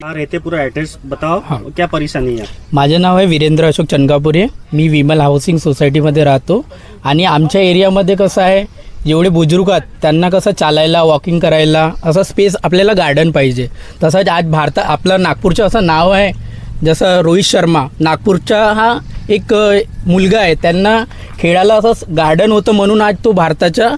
आ रहते पूरा एड्रेस बताओ क्या परेशानी है? माझे नाव आहे वीरेंद्र अशोक चनकापुरे मी विमल हाऊसिंग सोसायटीमध्ये राहतो. आणि आमच्या एरियामध्ये कसं आहे जेवढे बुजुर्ग आहेत त्यांना कसं चालायला वॉकिंग करायला असं स्पेस आपल्याला गार्डन पाहिजे. तसंच आज भारतात आपलं नागपूरचं असं नाव आहे जसं रोहित शर्मा. नागपूरचा हा एक मुलगा आहे. त्यांना खेळायला असं गार्डन होतं म्हणून आज तो भारताच्या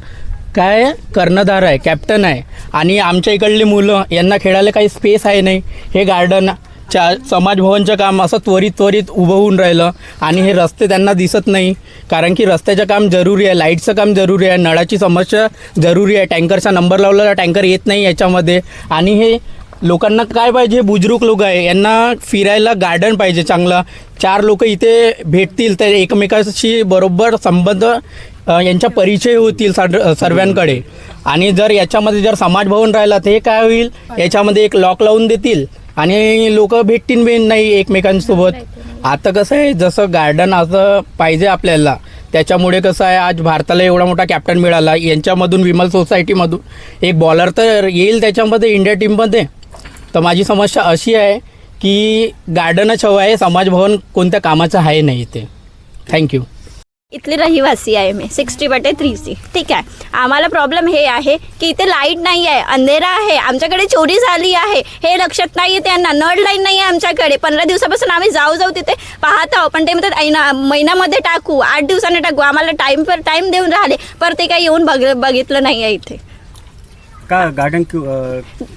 काय कर्णधार आहे कॅप्टन आहे. आणि आमच्या इकडली मुलं यांना खेळायला काही स्पेस आहे नाही. हे गार्डन च्या समाजभवनचं काम असं त्वरित त्वरित उभं होऊन राहिलं. आणि हे रस्ते त्यांना दिसत नाही. कारण की रस्त्याचं काम जरुरी आहे लाईटचं काम जरुरी आहे नळाची समस्या जरुरी आहे. टँकरचा नंबर लावलेला टँकर येत नाही याच्यामध्ये. आणि हे लोकांना काय पाहिजे? बुजुर्ग लोक आहे. यांना फिरायला गार्डन पाहिजे चांगलं. चार लोक इथे भेटतील तर एकमेकाशी बरोबर संबंध यांच्या परिचय होतील सर्वांकडे. आणि जर याच्यामध्ये जर समाजभवन राहिला तर हे काय होईल? याच्यामध्ये एक लॉक लावून देतील. आणि लोक भेटतील बेन नाही एकमेकांसोबत. आता कसं आहे जसं गार्डन असं पाहिजे आपल्याला त्याच्यामुळे कसं आहे आज भारताला एवढा मोठा कॅप्टन मिळाला. यांच्यामधून विमल सोसायटीमधून. एक बॉलर तर येईल त्याच्यामध्ये इंडिया टीममध्ये तर माझी समस्या अशी आहे की गार्डनच हवं आहे समाजभवन कोणत्या कामाचं आहे नाही ते. थँक्यू इथली रहिवासी आहे मी. सिक्स्टी बटे थ्री सी ठीक आहे. आम्हाला प्रॉब्लेम हे आहे की इथे लाइट नाही आहे अंधेरा आहे आमच्याकडे चोरी झाली आहे. हे लक्षात नाही आहे त्यांना नळ लाईन नाही आहे आमच्याकडे. पंधरा दिवसापासून आम्ही जाऊ जाऊ तिथे पाहत आहोत. पण ते म्हणतात "ऐना- महिन्यामध्ये टाकू आठ दिवसाने टाकू. आम्हाला टाईम पर टाईम देऊन राहिले. पर ते काही येऊन बघ बघितलं नाही आहे इथे. का गार्डन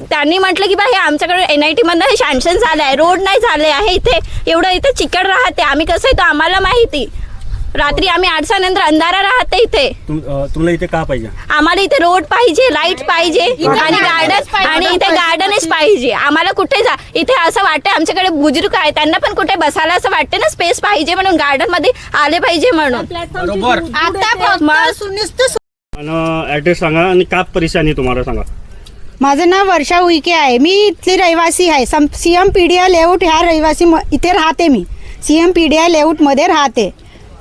त्यांनी म्हटलं की बा हे आमच्याकडे एन आय टीमधनं हे सँक्शन झालं आहे रोड नाही झाले आहे इथे. एवढं इथे चिकट राहते. आम्ही कसं येतो? आम्हाला माहिती. रात्री आम्ही आठच्या नंतर अंधारा राहते इथे. तुम्हाला इथे का पाहिजे? आम्हाला इथे रोड पाहिजे लाइट पाहिजे आणि गार्डन आणि इथे गार्डनच पाहिजे. आम्हाला कुठे जा इथे असं वाटतं आमच्याकडे बुजुर्ग आहे त्यांना पण कुठे बसायला असं वाटतं ना स्पेस पाहिजे म्हणून गार्डनमध्ये आले पाहिजे म्हणून. आता सुनिश्चित ॲड्रेस सांगा आणि का परेशानी तुम्हाला सांगा? माझं नाव वर्षा उईके आहे. मी इथली रहिवासी आहे. C M P D I layout ह्या रहिवासी म- इथे राहते मी. C M P D I लेआउटमध्ये राहते.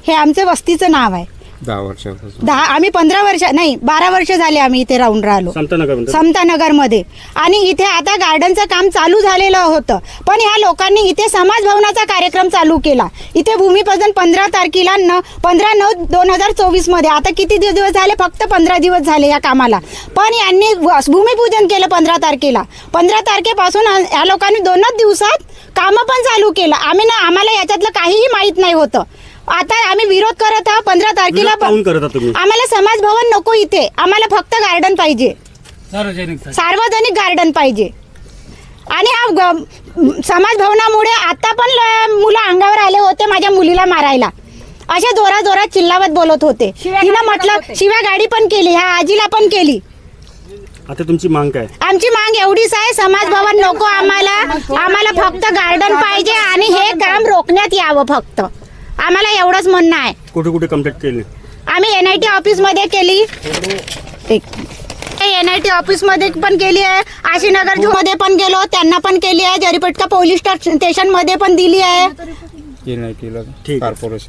हे आमचं वस्तीचं नाव आहे. दहा वर्षापासून. दहा आम्ही पंधरा वर्ष नाही बारा वर्ष झाले आम्ही इथे राहून राहिलो. समतानगर म्हणतात समतानगरमध्ये. आणि इथे आता गार्डनचं काम चालू झालेलं होतं. पण ह्या लोकांनी इथे समाज भवनाचा कार्यक्रम चालू केला. इथे भूमिपूजन पंधरा तारखेला न पंधरा नऊ दोन हजार चोवीसमध्ये. आता किती दि- दिवस झाले? फक्त पंधरा दिवस झाले या कामाला. पण यांनी व- भूमिपूजन केलं पंधरा तारखेला. पंधरा तारखेपासून आ- या लोकांनी दोनच दिवसात कामं पण चालू केलं. आम्ही ना आम्हाला याच्यातलं काहीही माहीत नाही होतं. आता आम्ही विरोध करत आहोत पंधरा तारखेला विरोध काहून करत आहात तुम्ही? आम्हाला समाज भवन नको इथे. आम्हाला फक्त गार्डन पाहिजे. सार्वजनिक गार्डन पाहिजे. आणि हा ग- समाज भवनामुळे आता पण ल- मुलं अंगावर आले होते माझ्या मुलीला मारायला. अशा जोरा जोरात चिल्लावत बोलत होते. तिनं म्हटलं शिव्या गाडी पण केली ह्या आजीला पण केली. आता तुमची मांग काय? आमची मांग एवढीच आहे समाज भवन नको आम्हाला. आम्हाला फक्त गार्डन पाहिजे आणि हे काम रोखण्यात यावं फक्त. आम्हाला एवढंच म्हणणं आहे. कुठे कुठे कंप्लीट केली? आम्ही एन आय टी ऑफिसमध्ये केली. एन आय टी ऑफिसमध्ये पण केली आहे. आशीनगरमध्ये पण गेलो त्यांना पण केली आहे. जरीपटका पोलीस स्टेशनमध्ये पण दिली आहे. की नाही केलं. ठीक आहे. कॉर्पोरेशन